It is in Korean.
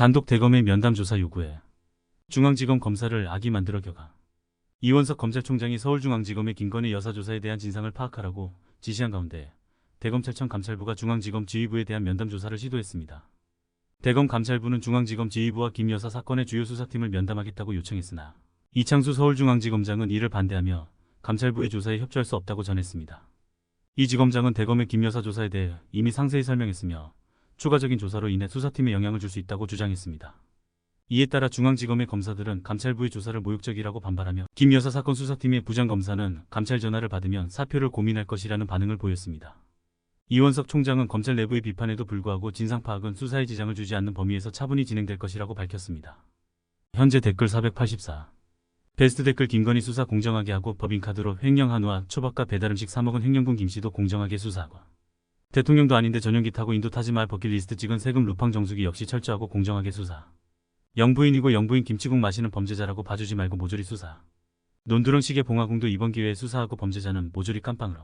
단독 대검의 면담 조사 요구에 중앙지검 검사를 악이 만들어 겨가. 이원석 검찰총장이 서울중앙지검의 김건희 여사 조사에 대한 진상을 파악하라고 지시한 가운데 대검찰청 감찰부가 중앙지검 지휘부에 대한 면담 조사를 시도했습니다. 대검 감찰부는 중앙지검 지휘부와 김 여사 사건의 주요 수사팀을 면담하겠다고 요청했으나 이창수 서울중앙지검장은 이를 반대하며 감찰부의 조사에 협조할 수 없다고 전했습니다. 이 지검장은 대검의 김 여사 조사에 대해 이미 상세히 설명했으며 추가적인 조사로 인해 수사팀에 영향을 줄 수 있다고 주장했습니다. 이에 따라 중앙지검의 검사들은 감찰부의 조사를 모욕적이라고 반발하며 김 여사 사건 수사팀의 부장검사는 감찰 전화를 받으면 사표를 고민할 것이라는 반응을 보였습니다. 이원석 총장은 검찰 내부의 비판에도 불구하고 진상 파악은 수사에 지장을 주지 않는 범위에서 차분히 진행될 것이라고 밝혔습니다. 현재 댓글 484 베스트 댓글 김건희 수사 공정하게 하고 법인카드로 횡령 한우와 초밥과 배달음식 사 먹은 횡령군 김씨도 공정하게 수사하고 대통령도 아닌데 전용기 타고 인도 타지 말 버킷리스트 찍은 세금 루팡 정수기 역시 철저하고 공정하게 수사. 영부인이고 영부인 김치국 마시는 범죄자라고 봐주지 말고 모조리 수사. 논두렁 시계 봉화궁도 이번 기회에 수사하고 범죄자는 모조리 깜빵으로